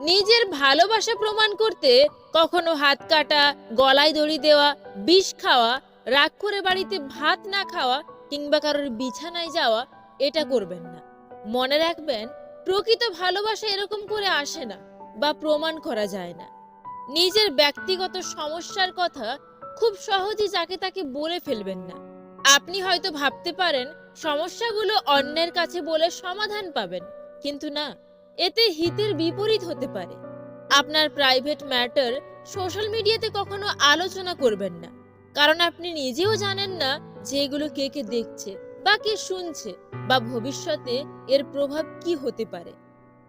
নিজের ভালোবাসা প্রমাণ করতে কখনো হাত কাটা, গলায় দড়ি দেওয়া, বিষ খাওয়া, রাগ করে বাড়িতে ভাত না খাওয়া কিংবা কারোর বিছানায় যাওয়া, এটা করবেন না। মনে রাখবেন, প্রকৃত ভালোবাসা এরকম করে আসে না বা প্রমাণ করা যায় না। নিজের ব্যক্তিগত সমস্যার কথা খুব সহজেই যাকে তাকে বলে ফেলবেন না। আপনি হয়তো ভাবতে পারেন, সমস্যাগুলো অন্যের কাছে বলে সমাধান পাবেন, কিন্তু না। এতে হিতের বিপরীত হতে পারে। আপনার প্রাইভেট ম্যাটার সোশ্যাল মিডিয়াতে কখনো আলোচনা করবেন না। কারণ আপনি নিজেও জানেন না যে এগুলো কে কে দেখছে বা কে শুনছে বা ভবিষ্যতে এর প্রভাব কি হতে পারে।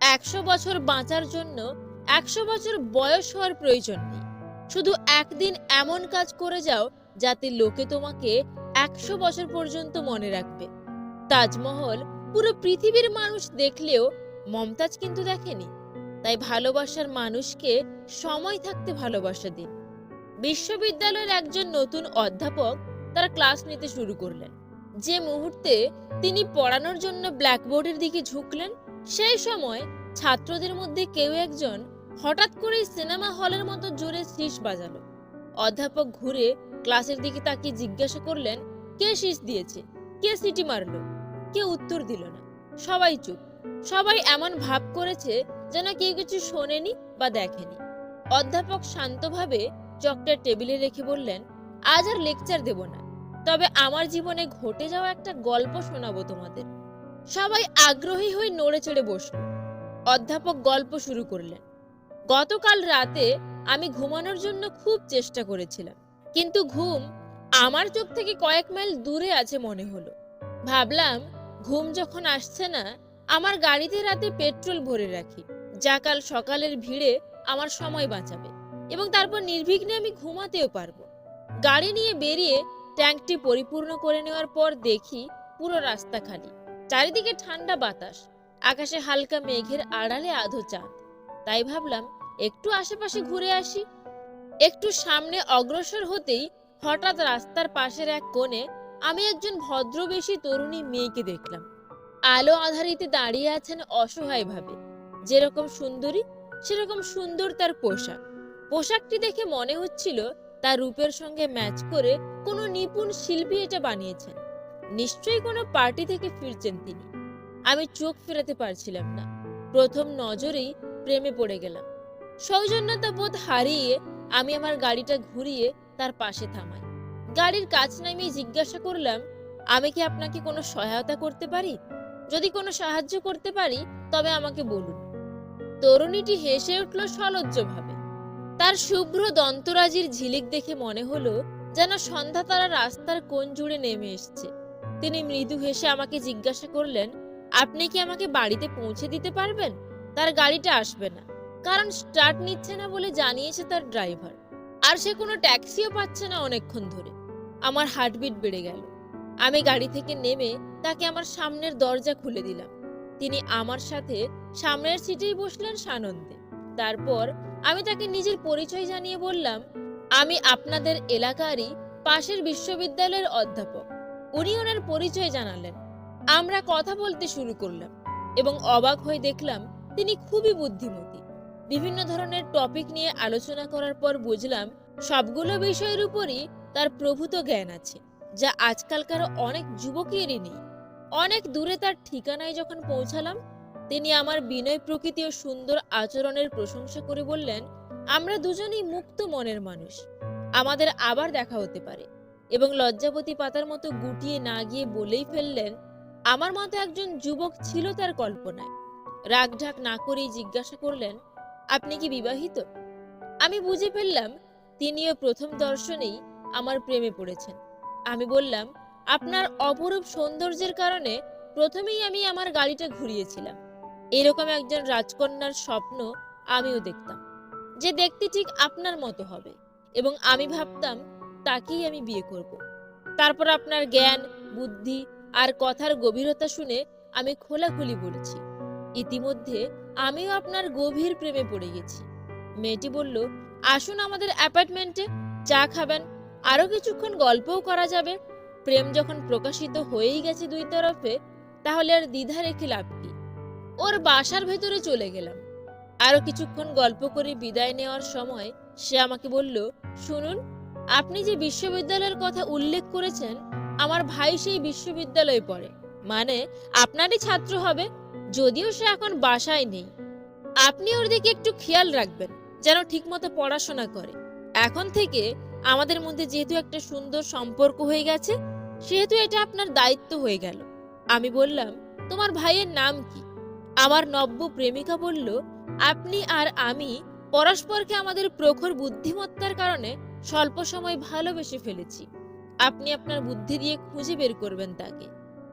একশো বছর বাঁচার জন্য একশো বছর বয়স হওয়ার প্রয়োজন নেই। শুধু একদিন এমন কাজ করে যাও যাতে লোকে তোমাকে একশো বছর পর্যন্ত মনে রাখবে। তাজমহল পুরো পৃথিবীর মানুষ দেখলেও মমতাজ কিন্তু দেখেনি। তাই ভালোবাসার মানুষকে সময় থাকতে ভালোবাসা দিন। বিশ্ববিদ্যালয়ের একজন নতুন অধ্যাপক তার ক্লাস নিতে শুরু করলেন। যে মুহূর্তে তিনি পড়ানোর জন্য ব্ল্যাকবোর্ডের দিকে ঝুঁকলেন, সেই সময় ছাত্রদের মধ্যে কেউ একজন হঠাৎ করেই সিনেমা হলের মতো জোরে শীষ বাজালো। অধ্যাপক ঘুরে ক্লাসের দিকে তাকিয়ে জিজ্ঞাসা করলেন, কে শীষ দিয়েছে? কে সিটি মারলো? কেউ উত্তর দিল না? সবাই চুপ। সবাই এমন ভাব করেছে যেন কেউ কিছু শোনেনি বা দেখেনি। অধ্যাপক শান্তভাবে চকটা টেবিলে রেখে বললেন, আজ আর লেকচার দেব না, তবে আমার জীবনে ঘটে যাওয়া একটা গল্প শোনাবো তোমাদের। সবাই আগ্রহী হয়ে নড়ে চড়ে বসল। অধ্যাপক গল্প শুরু করলেন, গতকাল রাতে আমি ঘুমানোর জন্য খুব চেষ্টা করেছিলাম, কিন্তু ঘুম আমার চোখ থেকে কয়েক মাইল দূরে আছে মনে হলো। ভাবলাম, ঘুম যখন আসছে না আমার গাড়িতে রাতে পেট্রোল ভরে রাখি। যা কাল সকালের ভিড়ে আমার সময় বাঁচাবে এবং তারপর নির্বিঘ্নে আমি ঘুমাতেও পারব। গাড়ি নিয়ে বেরিয়ে ট্যাঙ্কটি পরিপূর্ণ করে নেওয়ার পর দেখি পুরো রাস্তা খালি। চারিদিকে ঠান্ডা বাতাস, আকাশে হালকা মেঘের আড়ালে আধো চাঁদ। তাই ভাবলাম, একটু আশেপাশে ঘুরে আসি। একটু সামনে অগ্রসর হতেই হঠাৎ রাস্তার পাশের এক কোণে আমি একজন ভদ্রবেশী তরুণী মেয়েকে দেখলাম। আলো আধারিতে দাঁড়িয়ে আছেন অসহায়ভাবে যেরকম সুন্দরী, সেরকম সুন্দর তার পোশাক। পোশাকটি দেখে মনে হচ্ছিল তার রূপের সঙ্গে ম্যাচ করে কোনো নিপুণ শিল্পী এটা বানিয়েছেন। নিশ্চয়ই কোনো পার্টি থেকে ফিরছেন তিনি। আমি চোখ ফেরাতে পারছিলাম না। প্রথম নজরেই প্রেমে পড়ে গেলাম। সৌজন্যতা বোধ হারিয়ে আমি আমার গাড়িটা ঘুরিয়ে তার পাশে থামাই। গাড়ির কাছ নামিয়ে জিজ্ঞাসা করলাম, আমি কি আপনাকে কোনো সহায়তা করতে পারি? যদি কোনো সাহায্য করতে পারি, তবে আমাকে বলুন। তরুণীটি হেসে উঠল সলজ্জভাবে। তার শুভ্র দন্তরাজির ঝিলিক দেখে মনে হলো যেন সন্ধ্যা তারা রাস্তার কোণ জুড়ে নেমে এসছে। তিনি মৃদু হেসে আমাকে জিজ্ঞাসা করলেন, আপনি কি আমাকে বাড়িতে পৌঁছে দিতে পারবেন? তার গাড়িটা আসবে না। কারণ স্টার্ট নিচ্ছে না বলে জানিয়েছে তার ড্রাইভার। আর সে কোনো ট্যাক্সিও পাচ্ছে না অনেকক্ষণ ধরে। আমার হার্টবিট বেড়ে গেল। আমি গাড়ি থেকে নেমে তাকে আমার সামনের দরজা খুলে দিলাম। তিনি আমার সাথে সামনের সিটেই বসলেন সানন্দে। তারপর আমি তাকে নিজের পরিচয় জানিয়ে বললাম, আমি আপনাদের এলাকারই পাশের বিশ্ববিদ্যালয়ের অধ্যাপক। উনি ওনার পরিচয় জানালেন। আমরা কথা বলতে শুরু করলাম এবং অবাক হয়ে দেখলাম তিনি খুবই বুদ্ধিমতী। বিভিন্ন ধরনের টপিক নিয়ে আলোচনা করার পর বুঝলাম সবগুলো বিষয়ের উপরই তার প্রভূত জ্ঞান আছে। যা আজকালকার অনেক যুবকেরই নেই। অনেক দূরে তার ঠিকানায় যখন পৌঁছালাম, তিনি আমার বিনয় প্রকৃতি ও সুন্দর আচরণের প্রশংসা করে বললেন, আমরা দুজনেই মুক্ত মনের মানুষ। আমাদের আবার দেখা হতে পারে। এবং লজ্জাপতি পাতার মতো গুটিয়ে না গিয়ে বলেই ফেললেন, আমার মতো একজন যুবক ছিল তার কল্পনায়। রাগঢাক না করেই জিজ্ঞাসা করলেন, আপনি কি বিবাহিত? আমি বুঝে ফেললাম, তিনিও প্রথম দর্শনেই আমার প্রেমে পড়েছেন। আমি বললাম, আপনার অপরূপ সৌন্দর্যের কারণে প্রথমেই আমি আমার গাড়িটা ঘুরিয়েছিলাম। এরকম একজন রাজকন্যার স্বপ্ন আমিও দেখতাম, যে দেখতে ঠিক আপনার মতো হবে এবং আমি ভাবতাম তাকেই আমি বিয়ে করব। তারপর আপনার জ্ঞান, বুদ্ধি আর কথার গভীরতা শুনে আমি খোলাখুলি বলেছি, ইতিমধ্যে আমিও আপনার গভীর প্রেমে পড়ে গেছি। মেয়েটি বলল, আসুন আমাদের অ্যাপার্টমেন্টে চা খাবেন আরও কিছুক্ষণ গল্পও করা যাবে। প্রেম যখন প্রকাশিত হয়েই গেছে দুই তরফে, তাহলে আর দ্বিধা রেখে লাভ কি? ওর বাসার ভেতরে চলে গেলাম। আরও কিছুক্ষণ গল্প করে বিদায় নেওয়ার সময় সে আমাকে বলল, শুনুন, আপনি যে বিশ্ববিদ্যালয়ের কথা উল্লেখ করেছেন, আমার ভাই সেই বিশ্ববিদ্যালয়ে পড়ে। মানে আপনারই ছাত্র হবে, যদিও সে এখন বাসায় নেই। আপনি ওর দিকে একটু খেয়াল রাখবেন, যেন ঠিকমতো পড়াশোনা করে। এখন থেকে আমাদের মধ্যে যেহেতু একটা সুন্দর সম্পর্ক হয়ে গেছে, সেহেতু এটা আপনার দায়িত্ব হয়ে গেল। আমি বললাম, তোমার ভাইয়ের নাম কি? আমার নব্য প্রেমিকা বলল, আপনি আর আমি পরস্পরকে আমাদের প্রখর বুদ্ধিমত্তার কারণে স্বল্প সময় ভালোবেসে ফেলেছি। আপনি আপনার বুদ্ধি দিয়ে খুঁজে বের করবেন তাকে।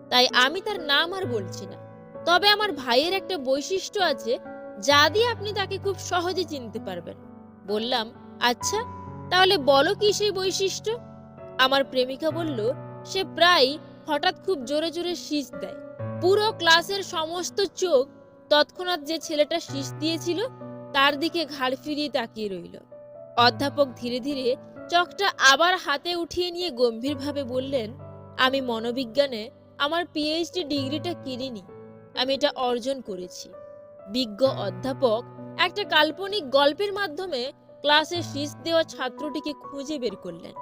তাই আমি তার নাম আর বলছি না। তবে আমার ভাইয়ের একটা বৈশিষ্ট্য আছে, যা দিয়ে আপনি তাকে খুব সহজে চিনতে পারবেন। বললাম আচ্ছা তাহলে বলো কি সেই বৈশিষ্ট্য? আমার প্রেমিকা বলল, সে প্রায় হঠাৎ খুব জোরে জোরে শীষ দেয়। পুরো ক্লাসের সমস্ত চোখ তৎক্ষণাৎ যে ছেলেটা শীষ দিয়েছিল, তার দিকে ঘাড় ফিরিয়ে তাকিয়ে রইল। অধ্যাপক ধীরে ধীরে চকটা আবার হাতে উঠিয়ে নিয়ে গম্ভীরভাবে বললেন, আমি মনোবিজ্ঞানে আমার পিএইচডি ডিগ্রিটা কিনিনি। আমি এটা অর্জন করেছি। বিজ্ঞ অধ্যাপক একটা কাল্পনিক গল্পের মাধ্যমে ক্লাসে শীষ দেওয়া ছাত্রটিকে খুঁজে বের করলেন।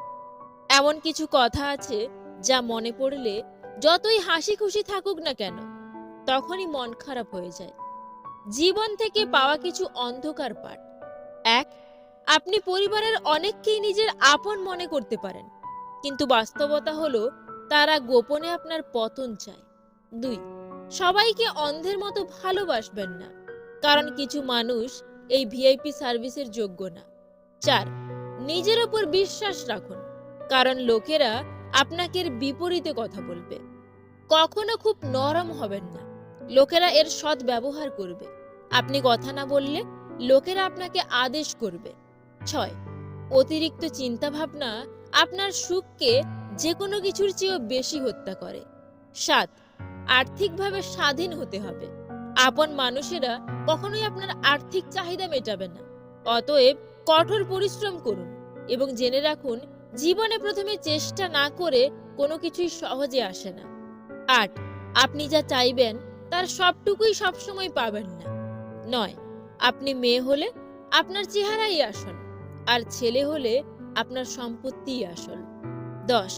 এমন কিছু কথা আছে যা মনে পড়লে যতই হাসি খুশি থাকুক না কেন তখনই মন খারাপ হয়ে যায়। জীবন থেকে পাওয়া কিছু অন্ধকার পাঠ। এক আপনি পরিবারের অনেককেই নিজের আপন মনে করতে পারেন কিন্তু বাস্তবতা হলো তারা গোপনে আপনার পতন চায়। দুই সবাইকে অন্ধের মতো ভালোবাসবেন না কারণ কিছু মানুষ এই ভিআইপি সার্ভিসের যোগ্য না। চার, নিজের ওপর বিশ্বাস রাখুন, কারণ লোকেরা আপনাকে এর বিপরীতে কথা বলবে। কখনো খুব নরম হবেন না, লোকেরা এর সৎ ব্যবহার করবে। আপনি কথা না বললে লোকেরা আপনাকে আদেশ করবে। ছয়, অতিরিক্ত চিন্তাভাবনা আপনার সুখকে যে কোনো কিছুর চেয়েও বেশি হত্যা করে। সাত, আর্থিকভাবে স্বাধীন হতে হবে। আপন মানুষেরা কখনোই আপনার আর্থিক চাহিদা মেটাবে না। অতএব কঠোর পরিশ্রম করুন এবং জেনে রাখুন, জীবনে প্রথমে চেষ্টা না করে কোনো কিছুই সহজে আসে না। আট, আপনি যা চাইবেন তার সবটুকুই সবসময় পাবেন না। নয়, আপনি মেয়ে হলে আপনার চেহারাই আসল, আর ছেলে হলে আপনার সম্পত্তিই আসল। দশ,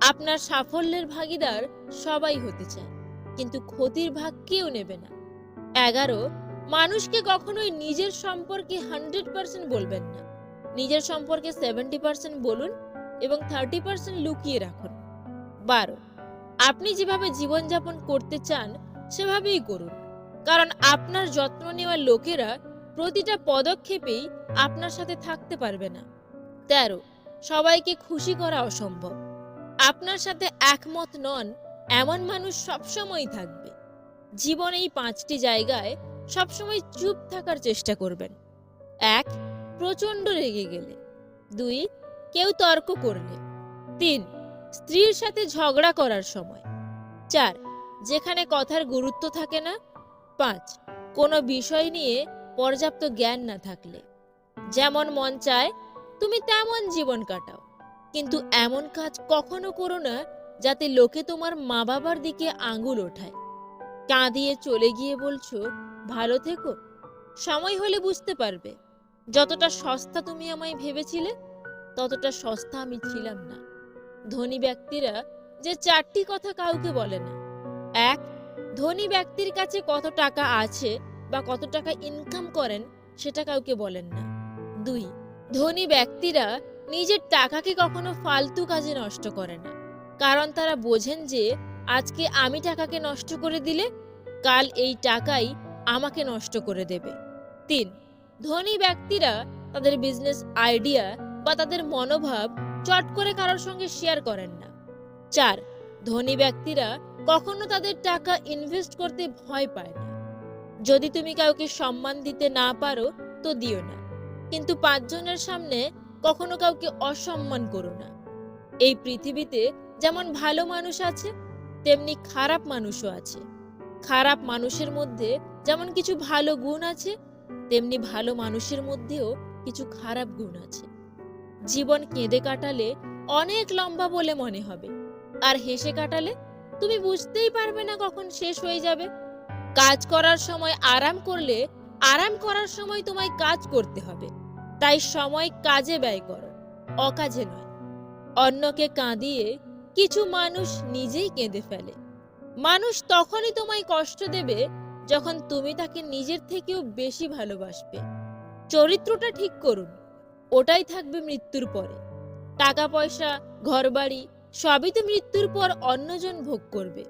আপনার সাফল্যের ভাগিদার সবাই হতে চায়, কিন্তু ক্ষতির ভাগ কেউ নেবে না। এগারো, মানুষকে কখনোই নিজের সম্পর্কে হান্ড্রেড পার্সেন্ট বলবেন না। নিজের সম্পর্কে সেভেন্টি পার্সেন্ট বলুন এবং থার্টি পার্সেন্ট লুকিয়ে রাখুন। বারো, আপনি যেভাবে জীবনযাপন করতে চান, সেভাবেই করুন। কারণ আপনার যত্ন নেওয়া লোকেরা প্রতিটা পদক্ষেপেই আপনার সাথে থাকতে পারবে না। তেরো, সবাইকে খুশি করা অসম্ভব। আপনার সাথে একমত নন, এমন মানুষ সবসময়ই থাকবে। জীবন এই পাঁচটি জায়গায় সবসময় চুপ থাকার চেষ্টা করবেন। এক, প্রচণ্ড রেগে গেলে। দুই, কেউ তর্ক করলে। তিন, স্ত্রীর সাথে ঝগড়া করার সময়। চার, যেখানে কথার গুরুত্ব থাকে না। পাঁচ, কোনো বিষয় নিয়ে পর্যাপ্ত জ্ঞান না থাকলে। যেমন মন চায়, তুমি তেমন জীবন কাটাও। কিন্তু এমন কাজ কখনো করো না যাতে লোকে তোমার মা বাবার দিকে আঙুল ওঠায়। কাঁদিয়ে চলে গিয়ে বলছো, ভালো থেকো। সময় হলে বুঝতে পারবে। যতটা সস্তা তুমি আমায় ভেবেছিলে, ততটা সস্তা আমি ছিলাম না। ধনী ব্যক্তিরা যে চারটি কথা কাউকে বলে না। এক, ধনী ব্যক্তির কাছে কত টাকা আছে বা কত টাকা ইনকাম করেন, সেটা কাউকে বলেন না। দুই, ধনী ব্যক্তিরা নিজের টাকাকে কখনো ফালতু কাজে নষ্ট করে না। কারণ তারা বোঝেন যে আজকে আমি টাকাকে নষ্ট করে দিলে, কাল এই টাকাই আমাকে নষ্ট করে দেবে। তিন, ধনী ব্যক্তিরা তাদের বিজনেস আইডিয়া বা তাদের মনোভাব চট করে কারোর সঙ্গে শেয়ার করেন না। চার, ধনী ব্যক্তিরা কখনো তাদের টাকা ইনভেস্ট করতে ভয় পায় না। যদি তুমি কাউকে সম্মান দিতে না পারো, তো দিও না। কিন্তু পাঁচজনের সামনে কখনো কাউকে অসম্মান করো না। এই পৃথিবীতে যেমন ভালো মানুষ আছে তেমনি খারাপ মানুষও আছে। খারাপ মানুষের মধ্যে যেমন কিছু ভালো গুণ আছে, তেমনি ভালো মানুষের মধ্যেও কিছু খারাপ গুণ আছে। জীবন কেঁদে কাটালে অনেক লম্বা বলে মনে হবে। আর হেসে কাটালে তুমি বুঝতেই পারবে না কখন শেষ হয়ে যাবে। কাজ করার সময় আরাম করলে, আরাম করার সময় তোমায় কাজ করতে হবে। তাই সময় কাজে ব্যয় করো, অকাজে নয়। অন্যকে কাঁদিয়ে কিছু মানুষ নিজেই কেঁদে ফেলে। মানুষ তখনই তোমায় কষ্ট দেবে যখন তুমি তাকে নিজের থেকেও বেশি ভালোবাসবে। চরিত্রটা ঠিক করুন, ওটাই থাকবে মৃত্যুর পরে। টাকা পয়সা ঘরবাড়ি, সবই তো মৃত্যুর পর অন্যজন ভোগ করবে।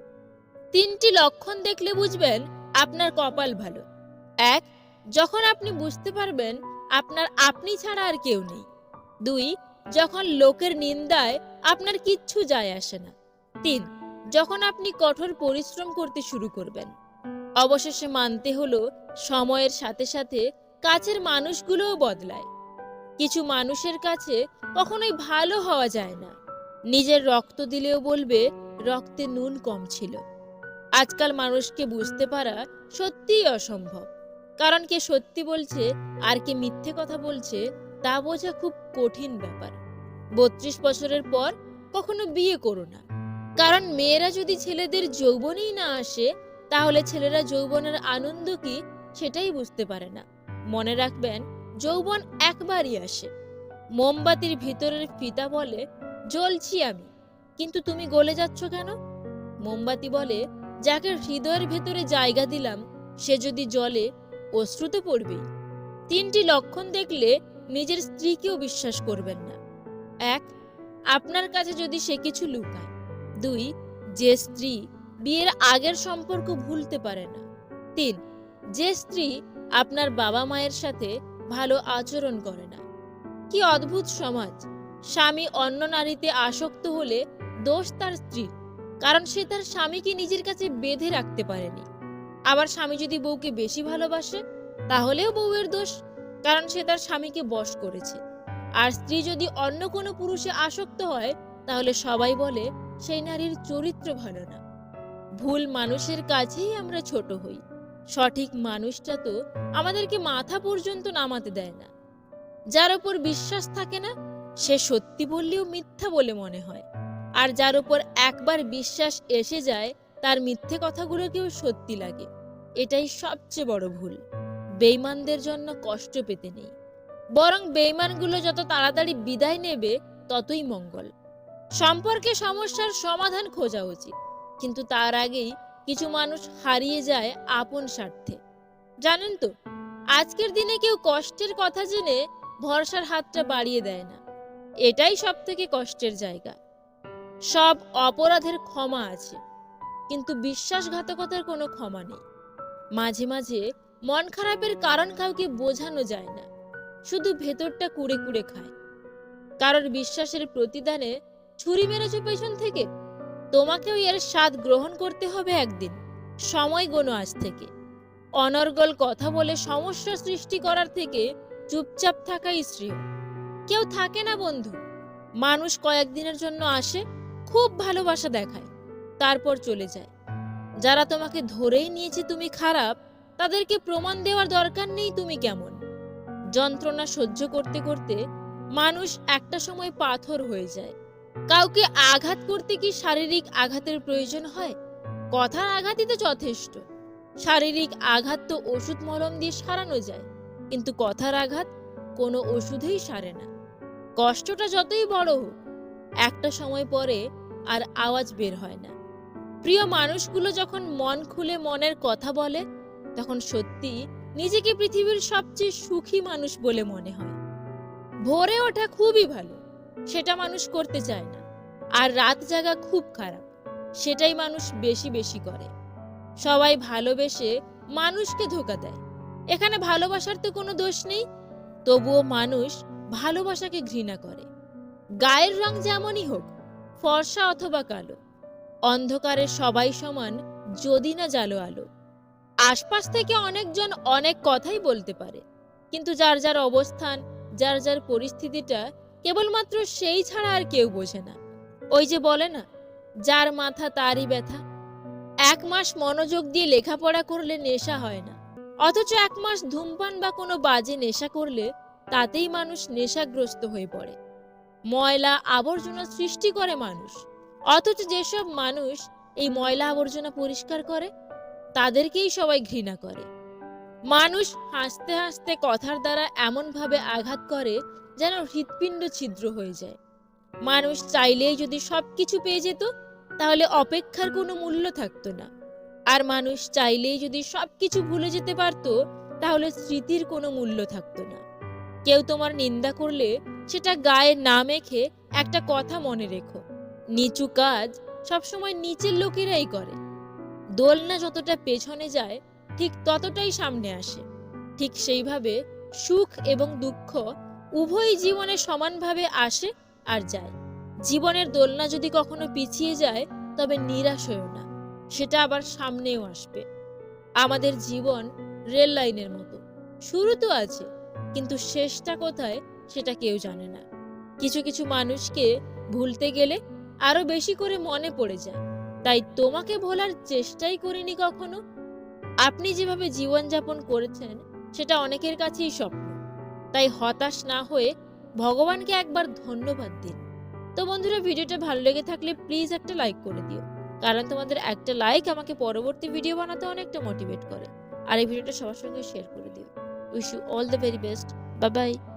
তিনটি লক্ষণ দেখলে বুঝবেন আপনার কপাল ভালো। এক, যখন আপনি বুঝতে পারবেন আপনার আপনি ছাড়া আর কেউ নেই। দুই যখন লোকের নিন্দায় আপনার কিচ্ছু যায় আসে না। তিন, যখন আপনি কঠোর পরিশ্রম করতে শুরু করবেন। অবশেষে মানতে হলো সময়ের সাথে সাথে কাছের মানুষগুলোও বদলায়। কিছু মানুষের কাছে কখনোই ভালো হওয়া যায় না। নিজের রক্ত দিলেও বলবে, রক্তে নুন কম ছিল। আজকাল মানুষকে বুঝতে পারা সত্যিই অসম্ভব। কারণ কে সত্যি বলছে আর কে মিথ্যে কথা বলছে, তা বোঝা খুব কঠিন ব্যাপার। বত্রিশ বছরের পর কখনো বিয়ে করো না। কারণ মেয়েরা যদি ছেলেদের যৌবনেই না আসে, তাহলে ছেলেরা যৌবনের আনন্দ কি সেটাই বুঝতে পারে না। মনে রাখবেন, যৌবন একবারই আসে। মোমবাতির ভিতরের ফিতা বলে, জ্বলছি আমি, কিন্তু তুমি গলে যাচ্ছ কেন? মোমবাতি বলে, যাকে হৃদয়ের ভেতরে জায়গা দিলাম, সে যদি জলে অশ্রু তো পড়বেই। তিনটি লক্ষণ দেখলে নিজের স্ত্রীকেও বিশ্বাস করবেন না। এক, আপনার কাছে যদি সে কিছু লুকায়। দুই, যে স্ত্রী বিয়ের আগের সম্পর্ক ভুলতে পারে না। তিন, যে স্ত্রী আপনার বাবা মায়ের সাথে ভালো আচরণ করে না। কি অদ্ভুত সমাজ। স্বামী অন্য নারীতে আসক্ত হলে দোষ তার স্ত্রীর, কারণ সে তার স্বামীকে নিজের কাছে বেঁধে রাখতে পারেনি। আবার স্বামী যদি বউকে বেশি ভালোবাসে, তাহলেও বউয়ের দোষ, কারণ সে তার স্বামীকে বশ করেছে। আর স্ত্রী যদি অন্য কোনো পুরুষে আসক্ত হয়, তাহলে সবাই বলে, সেই নারীর চরিত্র ভালো না। ভুল মানুষের কাছেই আমরা ছোট হই। সঠিক মানুষটা তো আমাদেরকে মাথা পর্যন্ত নামাতে দেয় না। যার ওপর বিশ্বাস থাকে না, সে সত্যি বললেও মিথ্যা বলে মনে হয়। আর যার ওপর একবার বিশ্বাস এসে যায়, তার মিথ্যে কথাগুলোকেও সত্যি লাগে। এটাই সবচেয়ে বড় ভুল। বেইমানদের জন্য কষ্ট পেতে নেই। বরং বেইমানগুলো যত তাড়াতাড়ি বিদায় নেবে, ততই মঙ্গল। সম্পর্কে সমস্যার সমাধান খোঁজা উচিত, কিন্তু তার আগেই কিছু মানুষ হারিয়ে যায় আপন স্বার্থে। জানেন তো, আজকের দিনে কেউ কষ্টের কথা জেনে ভরসার হাতটা বাড়িয়ে দেয় না। এটাই সব থেকে কষ্টের জায়গা। সব অপরাধের ক্ষমা আছে, কিন্তু বিশ্বাসঘাতকতার কোনো ক্ষমা নেই। মাঝে মাঝে মন খারাপের কারণ কাউকে বোঝানো যায় না। শুধু ভেতরটা কুড়ে কুড়ে খায়। কারোর বিশ্বাসের প্রতিদানে ছুরি মেরেছো পেছন থেকে? তোমাকেও এর স্বাদ গ্রহণ করতে হবে একদিন। সময় গোনো আজ থেকে। অনর্গল কথা বলে সমস্যা সৃষ্টি করার থেকে চুপচাপ থাকাই শ্রেয়। কেউ থাকে না বন্ধু। মানুষ কয়েকদিনের জন্য আসে, খুব ভালোবাসা দেখায়, তারপর চলে যায়। যারা তোমাকে ধরেই নিয়েছে তুমি খারাপ, তাদেরকে প্রমাণ দেওয়ার দরকার নেই তুমি কেমন। যন্ত্রণা সহ্য করতে করতে মানুষ একটা সময় পাথর হয়ে যায়। কাউকে আঘাত করতে কি শারীরিক আঘাতের প্রয়োজন হয়? কথার আঘাতই তো যথেষ্ট। শারীরিক আঘাত তো ওষুধ মলম দিয়ে সারানো যায়, কিন্তু কথার আঘাত কোনো ওষুধেই সারে না। কষ্টটা যতই বড় হোক, একটা সময় পরে আর আওয়াজ বের হয় না। প্রিয় মানুষগুলো যখন মন খুলে মনের কথা বলে, তখন সত্যি নিজেকে পৃথিবীর সবচেয়ে সুখী মানুষ বলে মনে হয়। ভোরে ওঠা খুবই ভালো, সেটা মানুষ করতে চায় না। আর রাত জাগা খুব খারাপ, সেটাই মানুষ বেশি বেশি করে। সবাই ভালোবেসে মানুষকে ধোকা দেয়। এখানে ভালোবাসার তো কোনো দোষ নেই, তবুও মানুষ ভালোবাসাকে ঘৃণা করে। গায়ের রং যেমনই হোক, ফর্সা অথবা কালো, অন্ধকারে সবাই সমান যদি না জালো আলো। আশপাশ থেকে অনেকজন অনেক কথাই বলতে পারে। কিন্তু যার যার অবস্থান, যার যার পরিস্থিতিটা কেবলমাত্র সেই ছাড়া আর কেউ বোঝে না। ওই যে বলে না, যার মাথা তারই ব্যথা। এক মাস মনোযোগ দিয়ে লেখাপড়া করলে নেশা হয় না। অথচ এক মাস ধূমপান বা কোনো বাজে নেশা করলে তাতেই মানুষ নেশাগ্রস্ত হয়ে পড়ে। ময়লা আবর্জনা সৃষ্টি করে মানুষ। অথচ যেসব মানুষ এই ময়লা আবর্জনা পরিষ্কার করে তাদেরকেই সবাই ঘৃণা করে। মানুষ হাসতে হাসতে কথার দ্বারা এমনভাবে আঘাত করে যেন হৃৎপিণ্ড ছিদ্র হয়ে যায়। মানুষ চাইলেই যদি সব কিছু পেয়ে যেত, তাহলে অপেক্ষার কোনো মূল্য থাকতো না। আর মানুষ চাইলেই যদি সব কিছু ভুলে যেতে পারতো, তাহলে স্মৃতির কোনো মূল্য থাকতো না। কেউ তোমার নিন্দা করলে সেটা গায়ে না মেখে একটা কথা মনে রেখো। নিচু কাজ সবসময় নিচের লোকেরাই করে। দোলনা যতটা পেছনে যায়, ঠিক ততটাই সামনে আসে। ঠিক সেইভাবে সুখ এবং দুঃখ উভয়ই জীবনে সমানভাবে আসে আর যায়। জীবনের দোলনা যদি কখনো পিছিয়ে যায়, তবে নিরাশ হয়েও না। সেটা আবার সামনেও আসবে। আমাদের জীবন রেল লাইনের মতো। শুরু তো আছে, কিন্তু শেষটা কোথায় সেটা কেউ জানে না। কিছু কিছু মানুষকে ভুলতে গেলে আরও বেশি করে মনে পড়ে যায়। তাই তোমাকে ভোলার চেষ্টাই করিনি কখনো। আপনি যেভাবে জীবনযাপন করেছেন, সেটা অনেকের কাছেই স্বপ্ন। তাই হতাশ না হয়ে ভগবানকে একবার ধন্যবাদ দিন। তো বন্ধুরা, ভিডিওটা ভালো লেগে থাকলে প্লিজ একটা লাইক করে দিও। কারণ তোমাদের একটা লাইক আমাকে পরবর্তী ভিডিও বানাতে অনেকটা মোটিভেট করে। আর এই ভিডিওটা সবার সঙ্গে শেয়ার করে দিও। Wish you all the very best. Bye bye.